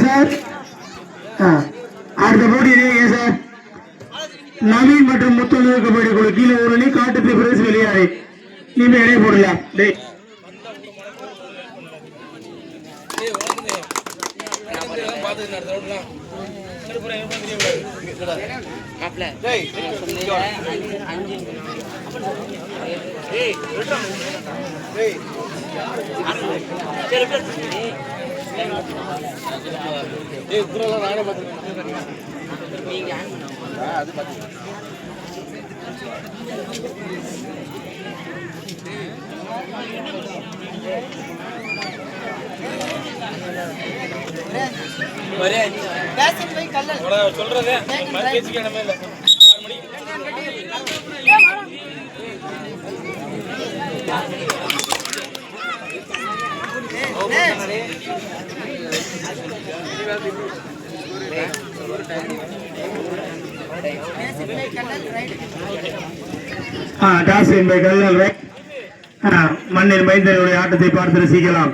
Sir அடுத்த போட்டி இருக்கீங்க சார் நவீன் மற்றும் முத்தொழு கபடி குழு கீழே ஒரு அணி காட்டு பிரஸ் வெளியாறு நீங்க இடையே போடலாம் டேய் சொல்றது பேச்சுக்கு இடமே ஆ டாஸ் என்பதை கல்லல் மண்ணின் மைந்தனுடைய ஆட்டத்தை பார்த்து ரசிக்கலாம்.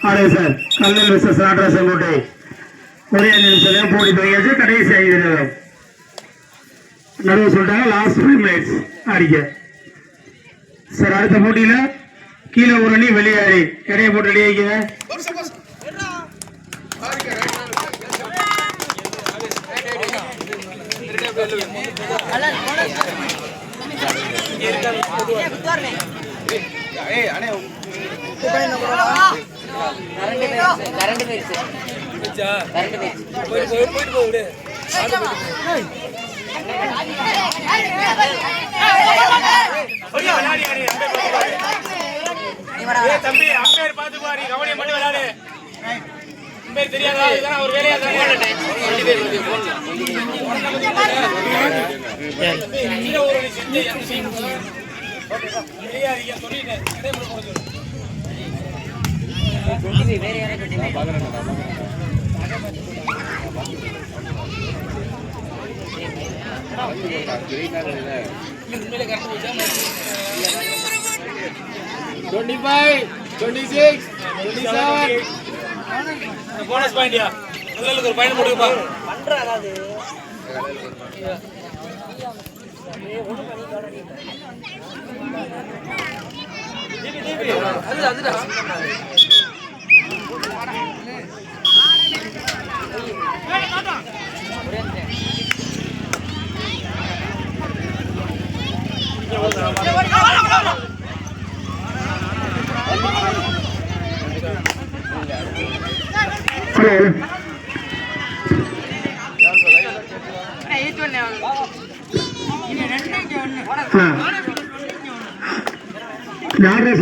ஆடு சார். கல்லல் விசஸ் நடராசன் கோட்டை ஒரே நிமிஷம் போட்டி தொடங்கியாச்சு கடைசி ஐந்து நிமிடம் நடுவு சொல்லிட்டாங்க லாஸ்ட் ஃபைவ் மினிட்ஸ் அடிக்க. சார் அடுத்த போட்டியில கீழே ஒரு அணி வெளியேறி இடையே போட்டு ரெடி ஆகிங்க கரண்ட் போயிடுச்சு. தம்பி அம்பேர் பார்த்து பாரு கவனியை மட்டும் விளையாடு. அம்பேர் தெரியாதா? இதுதான்? ஒரு வேலையா தானே? சொல்லிட்டேன். வேற யாரும் twenty five twenty six twenty seven bonus பாயிண்டியா முதல்ல ஒரு பாயிண்ட் போட்டுப்பா அது நாகராசன்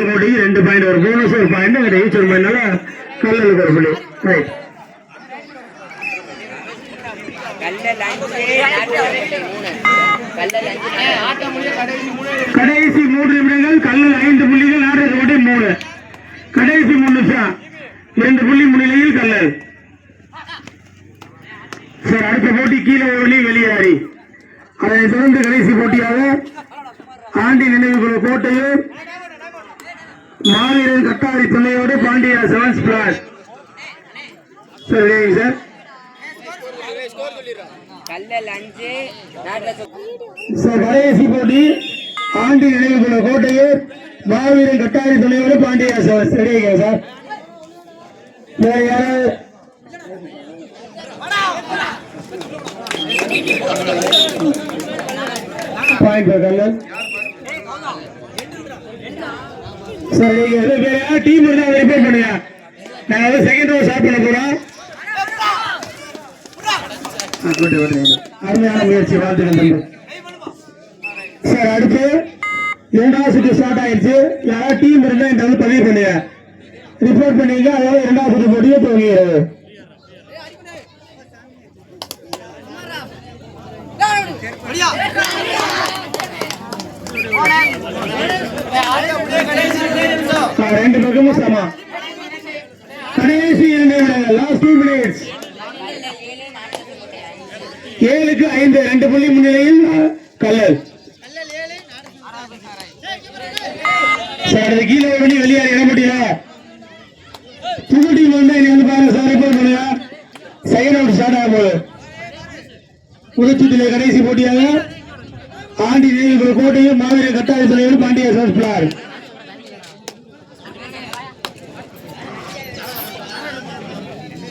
கோட்டைக்கு ரெண்டு பாயிண்ட் ஒரு போனஸ் ஒரு பாயிண்ட் அங்கே ஈச் ஒரு ஒரு புள்ளி. ரைட் கல்லல் அஞ்சு மூணு கல்லல் அஞ்சு ஆட்டம் முடிய கடைசி மூன்று நிமிடங்கள் கல்லல் ஐந்து புள்ளிகள் ஆடுறது மட்டும் மூணு. கடைசி மூணு நிமிஷம். இரண்டு புள்ளி முன்னிலையில் கல்லல். சார் அடுத்த போட்டி கீழே ஒளி வெளியேறி அதனைத் தொடர்ந்து கடைசி போட்டியாக ஆண்டி நினைவுக்குழு கோட்டையும் மாவீரன் கட்டாரி துணையோடு பாண்டியா செவன்ஸ் பிளாஸ் சார் சார். கல்லல் அஞ்சு கடைசி போட்டி. ஆண்டி நினைவுக்குழு கோட்டையூர். மாவீரன் கட்டாரி துணையோடு பாண்டியா சார் ரெடிங்க சார். வேற யாராவது? பாயிண்ட் சார் வேற யாராவது டீம் இருந்தா அதை பண்ணுங்க. நாங்க வந்து செகண்ட் ஓவர் ஸ்டார்ட் பண்ண போறோம் ஆ, விட்டு, விட்டு, விட்டு. அருமையான முயற்சி வாழ்த்துக்கள் சார் அடுத்து இரண்டாவது சுற்று ஸ்டார்ட் ஆயிடுச்சு யாராவது டீம் இருந்தா இந்த வந்து பதிவு பண்ணுங்க. ரிப்போர்ட் பண்ணீங்க அதாவது இரண்டாவது சுற்று போட்டியே துவங்குகிறது. ரெண்டு பக்கமும் சமம். கடைசி இரண்டு லாஸ்ட் டூ மினிட்ஸ் ஏழுக்கு ஐந்து ரெண்டு புள்ளி முன்னிலையில் அஹ், கல்லல் சார் அது கீழே பண்ணி வெளியாற இட முடியல வந்து நீ வந்து பாருங்க சார் ரிப்போர்ட் பண்ணுங்க. செகண்ட் அவுட் ஸ்டார்ட் ஆகும் போது புதுச்சேரியில கடைசி போட்டியாக ஆண்டி தேவி கோட்டையும் மாவீர கட்டாய தலைவர் பாண்டிய சர்ச் பிளார்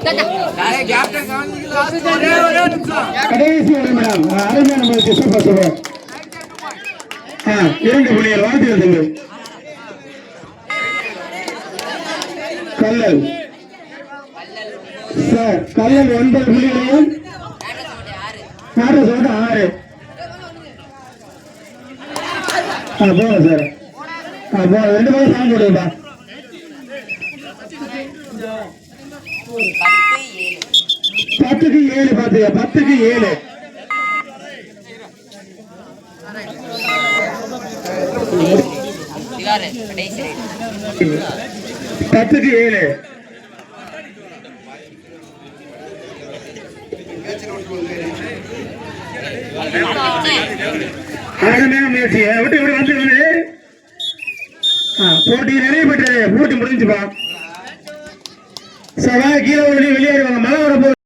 மேடம் அருமையான முயற்சி சூப்பர் சூப்பர் ஆ, இரண்டு புள்ளிகள் வாழ்த்துகள் தம்பி கல்லல். சார் கல்லல் ஒன்பது புள்ளிகளையும் நாட்டு சோட்டு ஆறு. ஆ போங்க சார். ஆ போங்க ரெண்டு பேரும் சாங் ஏழு பத்துக்கு ஏழு பாத்துக்க பத்துக்கு ஏழு. பத்துக்கு ஏழு. அருமையான முயற்சி விட்டு விட்டு வந்து போட்டி நிறைய பெற்றது. போட்டி முடிஞ்சுப்பா. கீழே விழுந்து வெளியேறுவாங்க. மழை வரப்போ